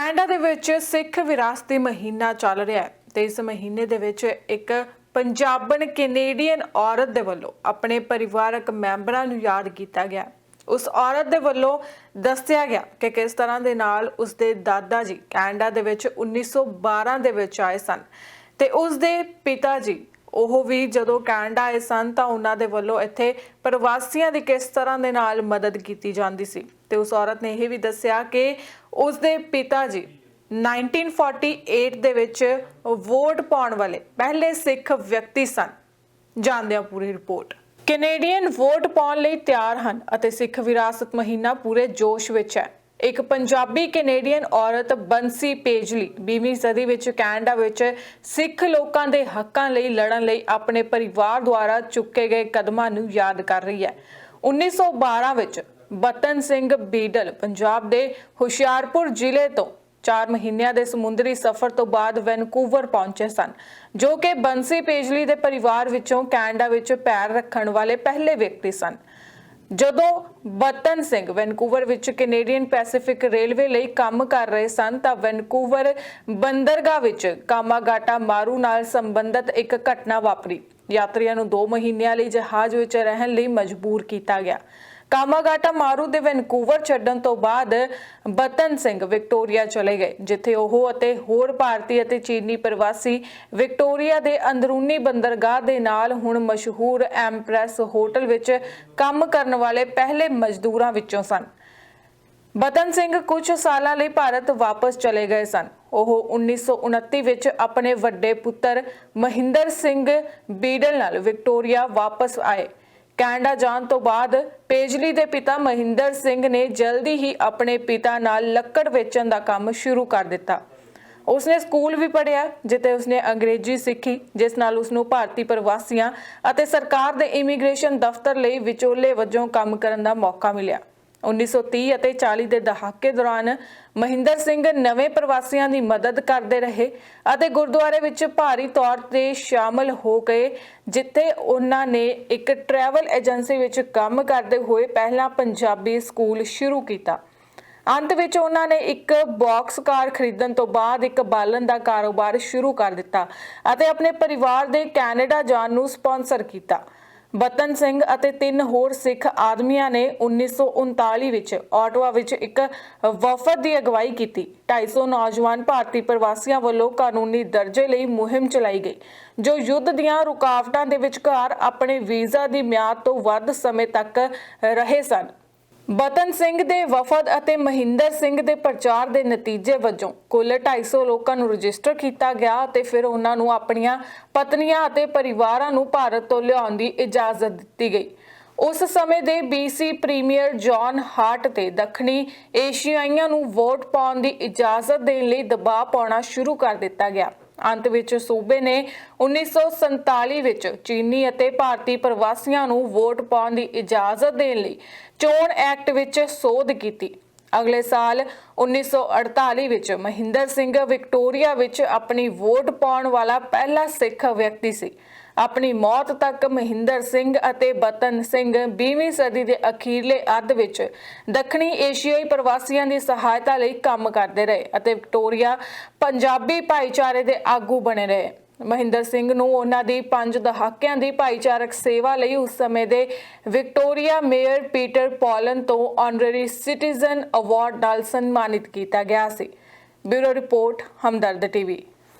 Canada ਦੇ ਵਿੱਚ ਸਿੱਖ ਵਿਰਾਸਤੀ ਮਹੀਨਾ ਚੱਲ ਰਿਹਾ ਹੈ ਤੇ ਇਸ ਮਹੀਨੇ ਦੇ ਵਿੱਚ ਇੱਕ ਪੰਜਾਬਣ ਕੈਨੇਡੀਅਨ ਔਰਤ ਦੇ ਵੱਲੋਂ ਆਪਣੇ ਪਰਿਵਾਰਕ ਮੈਂਬਰਾਂ ਨੂੰ ਯਾਦ ਕੀਤਾ ਗਿਆ। ਉਸ ਔਰਤ ਦੇ ਵੱਲੋਂ ਦੱਸਿਆ ਗਿਆ ਕਿ ਕਿਸ ਤਰ੍ਹਾਂ ਦੇ ਨਾਲ ਉਸ ਦੇ ਦਾਦਾ ਜੀ ਕੈਨੇਡਾ ਦੇ ਵਿੱਚ 1912 ਦੇ ਵਿੱਚ ਆਏ ਸਨ ਤੇ ਉਸ ਦੇ ਪਿਤਾ ਜੀ ਉਹ ਵੀ ਜਦੋਂ ਕੈਨੇਡਾ ਆਏ ਸਨ ਤਾਂ ਉਹਨਾਂ ਦੇ ਵੱਲੋਂ ਇੱਥੇ ਪ੍ਰਵਾਸੀਆਂ ਦੀ ਕਿਸ ਤਰ੍ਹਾਂ ਦੇ ਨਾਲ ਮਦਦ ਕੀਤੀ ਜਾਂਦੀ ਸੀ। ਤੇ ਉਸ ਔਰਤ ਨੇ ਇਹ ਵੀ ਦੱਸਿਆ ਕਿ ਉਸ ਦੇ ਪਿਤਾ ਜੀ 1948 ਦੇ ਵਿੱਚ ਵੋਟ ਪਾਉਣ ਵਾਲੇ ਪਹਿਲੇ ਸਿੱਖ ਵਿਅਕਤੀ ਸਨ। ਜਾਣਦੇ ਹਾਂ ਪੂਰੀ ਰਿਪੋਰਟ। ਕੈਨੇਡੀਅਨ ਵੋਟ ਪਾਉਣ ਲਈ ਤਿਆਰ ਹਨ ਅਤੇ ਸਿੱਖ ਵਿਰਾਸਤ ਮਹੀਨਾ ਪੂਰੇ ਜੋਸ਼ ਵਿੱਚ ਹੈ। ਇੱਕ ਪੰਜਾਬੀ ਕੈਨੇਡੀਅਨ ਔਰਤ ਬੰਸੀ ਪੇਜਲੀ 20ਵੀਂ ਸਦੀ ਵਿੱਚ ਕੈਨੇਡਾ ਵਿੱਚ ਸਿੱਖ ਲੋਕਾਂ ਦੇ ਹੱਕਾਂ ਲਈ ਲੜਨ ਲਈ ਆਪਣੇ ਪਰਿਵਾਰ ਦੁਆਰਾ ਚੁੱਕੇ ਗਏ ਕਦਮਾਂ ਨੂੰ ਯਾਦ ਕਰ ਰਹੀ ਹੈ। 1912 ਵਿੱਚ ਬਤਨ ਸਿੰਘ ਬੀਡਲ ਪੰਜਾਬ ਦੇ ਹੁਸ਼ਿਆਰਪੁਰ ਜ਼ਿਲ੍ਹੇ ਤੋਂ 4 ਮਹੀਨਿਆਂ ਦੇ ਸਮੁੰਦਰੀ ਸਫ਼ਰ ਤੋਂ ਬਾਅਦ ਵੈਨਕੂਵਰ ਪਹੁੰਚੇ ਸਨ, ਜੋ ਕਿ ਬੰਸੀ ਪੇਜਲੀ ਦੇ ਪਰਿਵਾਰ ਵਿੱਚੋਂ ਕੈਨੇਡਾ ਵਿੱਚ ਪੈਰ ਰੱਖਣ ਵਾਲੇ ਪਹਿਲੇ ਵਿਅਕਤੀ ਸਨ। ਜਦੋਂ ਬਤਨ ਸਿੰਘ ਵੈਨਕੂਵਰ ਵਿੱਚ ਕੈਨੇਡੀਅਨ ਪੈਸੀਫਿਕ ਰੇਲਵੇ ਲਈ ਕੰਮ ਕਰ ਰਹੇ ਸਨ, ਤਾਂ ਵੈਨਕੂਵਰ ਬੰਦਰਗਾਹ ਵਿੱਚ ਕਾਮਾਗਾਟਾ ਮਾਰੂ ਨਾਲ ਸੰਬੰਧਿਤ ਇੱਕ ਘਟਨਾ ਵਾਪਰੀ। ਯਾਤਰੀਆਂ ਨੂੰ 2 ਮਹੀਨਿਆਂ ਲਈ ਜਹਾਜ਼ ਵਿੱਚ ਰਹਿਣ ਲਈ ਮਜਬੂਰ ਕੀਤਾ ਗਿਆ। ਕਾਮਾਗਾਟਾ ਮਾਰੂ ਦੇ ਵੈਨਕੂਵਰ ਛੱਡਣ ਤੋਂ ਬਾਅਦ ਬਤਨ ਸਿੰਘ ਵਿਕਟੋਰੀਆ ਚਲੇ ਗਏ, ਜਿੱਥੇ ਉਹ ਅਤੇ ਹੋਰ ਭਾਰਤੀ ਅਤੇ ਚੀਨੀ ਪ੍ਰਵਾਸੀ ਵਿਕਟੋਰੀਆ ਦੇ ਅੰਦਰੂਨੀ ਬੰਦਰਗਾਹ ਦੇ ਨਾਲ ਹੁਣ ਮਸ਼ਹੂਰ ਐਮਪ੍ਰੈਸ ਹੋਟਲ ਵਿੱਚ ਕੰਮ ਕਰਨ ਵਾਲੇ ਪਹਿਲੇ ਮਜ਼ਦੂਰਾਂ ਵਿੱਚੋਂ ਸਨ। ਬਤਨ ਸਿੰਘ ਕੁਝ ਸਾਲਾਂ ਲਈ ਭਾਰਤ ਵਾਪਸ ਚਲੇ ਗਏ ਸਨ। ਉਹ 1929 ਵਿੱਚ ਆਪਣੇ ਵੱਡੇ ਪੁੱਤਰ ਮਹਿੰਦਰ ਸਿੰਘ ਬੀਡਲ ਨਾਲ ਵਿਕਟੋਰੀਆ ਵਾਪਸ ਆਏ। ਕੈਨੇਡਾ ਜਾਣ ਤੋਂ ਬਾਅਦ ਪੇਜਲੀ ਦੇ ਪਿਤਾ ਮਹਿੰਦਰ ਸਿੰਘ ਨੇ ਜਲਦੀ ਹੀ ਆਪਣੇ ਪਿਤਾ ਨਾਲ ਲੱਕੜ ਵੇਚਣ ਦਾ ਕੰਮ ਸ਼ੁਰੂ ਕਰ ਦਿੱਤਾ। ਉਸਨੇ ਸਕੂਲ ਵੀ ਪੜ੍ਹਿਆ, ਜਿੱਥੇ ਉਸਨੇ ਅੰਗਰੇਜ਼ੀ ਸਿੱਖੀ, ਜਿਸ ਨਾਲ ਉਸਨੂੰ ਭਾਰਤੀ ਪ੍ਰਵਾਸੀਆਂ ਅਤੇ ਸਰਕਾਰ ਦੇ ਇਮੀਗ੍ਰੇਸ਼ਨ ਦਫ਼ਤਰ ਲਈ ਵਿਚੋਲੇ ਵਜੋਂ ਕੰਮ ਕਰਨ ਦਾ ਮੌਕਾ ਮਿਲਿਆ। 1930 ਅਤੇ 40 ਦੇ ਦਹਾਕੇ ਦੌਰਾਨ ਮਹਿੰਦਰ ਸਿੰਘ ਨਵੇਂ ਪ੍ਰਵਾਸੀਆਂ ਦੀ ਮਦਦ ਕਰਦੇ ਰਹੇ ਅਤੇ ਗੁਰਦੁਆਰੇ ਵਿੱਚ ਭਾਰੀ ਤੌਰ ਤੇ ਸ਼ਾਮਲ ਹੋ ਗਏ, ਜਿੱਥੇ ਉਹਨਾਂ ਨੇ ਇੱਕ ਟਰੈਵਲ ਏਜੰਸੀ ਵਿੱਚ ਕੰਮ ਕਰਦੇ ਹੋਏ ਪਹਿਲਾ ਪੰਜਾਬੀ ਸਕੂਲ ਸ਼ੁਰੂ ਕੀਤਾ। ਅੰਤ ਵਿੱਚ ਉਹਨਾਂ ਨੇ ਇੱਕ ਬਾਕਸ ਕਾਰ ਖਰੀਦਣ ਤੋਂ ਬਾਅਦ ਇੱਕ ਬਾਲਣ ਦਾ ਕਾਰੋਬਾਰ ਸ਼ੁਰੂ ਕਰ ਦਿੱਤਾ ਅਤੇ ਆਪਣੇ ਪਰਿਵਾਰ ਦੇ ਕੈਨੇਡਾ ਜਾਣ ਨੂੰ ਸਪਾਂਸਰ ਕੀਤਾ। ਬਤਨ ਸਿੰਘ ਅਤੇ ਤਿੰਨ ਹੋਰ ਸਿੱਖ ਆਦਮੀਆਂ ਨੇ 1939 ਵਿੱਚ ਆਟਵਾ ਵਿੱਚ ਇੱਕ ਵਫਦ ਦੀ ਅਗਵਾਈ ਕੀਤੀ। 250 ਨੌਜਵਾਨ ਭਾਰਤੀ ਪ੍ਰਵਾਸੀਆਂ ਵੱਲੋਂ ਕਾਨੂੰਨੀ ਦਰਜੇ ਲਈ ਮੁਹਿੰਮ ਚਲਾਈ ਗਈ, ਜੋ ਯੁੱਧ ਦੀਆਂ ਰੁਕਾਵਟਾਂ ਦੇ ਵਿਚਕਾਰ ਆਪਣੇ ਵੀਜ਼ਾ ਦੀ ਮਿਆਦ ਤੋਂ ਵੱਧ ਸਮੇਂ ਤੱਕ ਰਹੇ ਸਨ। ਬਤਨ ਸਿੰਘ ਦੇ ਵਫਦ ਅਤੇ ਮਹਿੰਦਰ ਸਿੰਘ ਦੇ ਪ੍ਰਚਾਰ ਦੇ ਨਤੀਜੇ ਵਜੋਂ ਕੁੱਲ 250 ਲੋਕਾਂ ਨੂੰ ਰਜਿਸਟਰ ਕੀਤਾ ਗਿਆ ਅਤੇ ਫਿਰ ਉਹਨਾਂ ਨੂੰ ਆਪਣੀਆਂ ਪਤਨੀਆਂ ਅਤੇ ਪਰਿਵਾਰਾਂ ਨੂੰ ਭਾਰਤ ਤੋਂ ਲਿਆਉਣ ਦੀ ਇਜਾਜ਼ਤ ਦਿੱਤੀ ਗਈ। ਉਸ ਸਮੇਂ ਦੇ BC ਪ੍ਰੀਮੀਅਰ ਜੌਨ ਹਾਰਟ ਤੇ ਦੱਖਣੀ ਏਸ਼ੀਆਈਆਂ ਨੂੰ ਵੋਟ ਪਾਉਣ ਦੀ ਇਜਾਜ਼ਤ ਦੇਣ ਲਈ ਦਬਾਅ ਪਾਉਣਾ ਸ਼ੁਰੂ ਕਰ ਦਿੱਤਾ ਗਿਆ। ਅੰਤ ਵਿੱਚ ਸੂਬੇ ਨੇ 1947 ਵਿੱਚ ਚੀਨੀ ਅਤੇ ਭਾਰਤੀ ਪ੍ਰਵਾਸੀਆਂ ਨੂੰ ਵੋਟ ਪਾਉਣ ਦੀ ਇਜਾਜ਼ਤ ਦੇਣ ਲਈ ਚੋਣ ਐਕਟ ਵਿੱਚ ਸੋਧ ਕੀਤੀ। ਅਗਲੇ ਸਾਲ 1948 ਵਿੱਚ ਮਹਿੰਦਰ ਸਿੰਘ ਵਿਕਟੋਰੀਆ ਵਿੱਚ ਆਪਣੀ ਵੋਟ ਪਾਉਣ ਵਾਲਾ ਪਹਿਲਾ ਸਿੱਖ ਵਿਅਕਤੀ ਸੀ। ਆਪਣੀ ਮੌਤ ਤੱਕ ਮਹਿੰਦਰ ਸਿੰਘ ਅਤੇ ਬਤਨ ਸਿੰਘ 20ਵੀਂ ਸਦੀ ਦੇ ਅਖੀਰਲੇ ਅੱਧ ਵਿੱਚ ਦੱਖਣੀ ਏਸ਼ੀਆਈ ਪ੍ਰਵਾਸੀਆਂ ਦੀ ਸਹਾਇਤਾ ਲਈ ਕੰਮ ਕਰਦੇ ਰਹੇ ਅਤੇ ਵਿਕਟੋਰੀਆ ਪੰਜਾਬੀ ਭਾਈਚਾਰੇ ਦੇ ਆਗੂ ਬਣੇ ਰਹੇ। ਮਹਿੰਦਰ ਸਿੰਘ ਨੂੰ ਉਹਨਾਂ ਦੀ ਪੰਜ ਦਹਾਕਿਆਂ ਦੀ ਭਾਈਚਾਰਕ ਸੇਵਾ ਲਈ ਉਸ ਸਮੇਂ ਦੇ ਵਿਕਟੋਰੀਆ ਮੇਅਰ ਪੀਟਰ ਪੌਲਨ ਤੋਂ ਆਨਰਰੀ ਸਿਟੀਜ਼ਨ ਅਵਾਰਡ ਨਾਲ ਸਨਮਾਨਿਤ ਕੀਤਾ ਗਿਆ ਸੀ। Bureau report, Hamdard TV.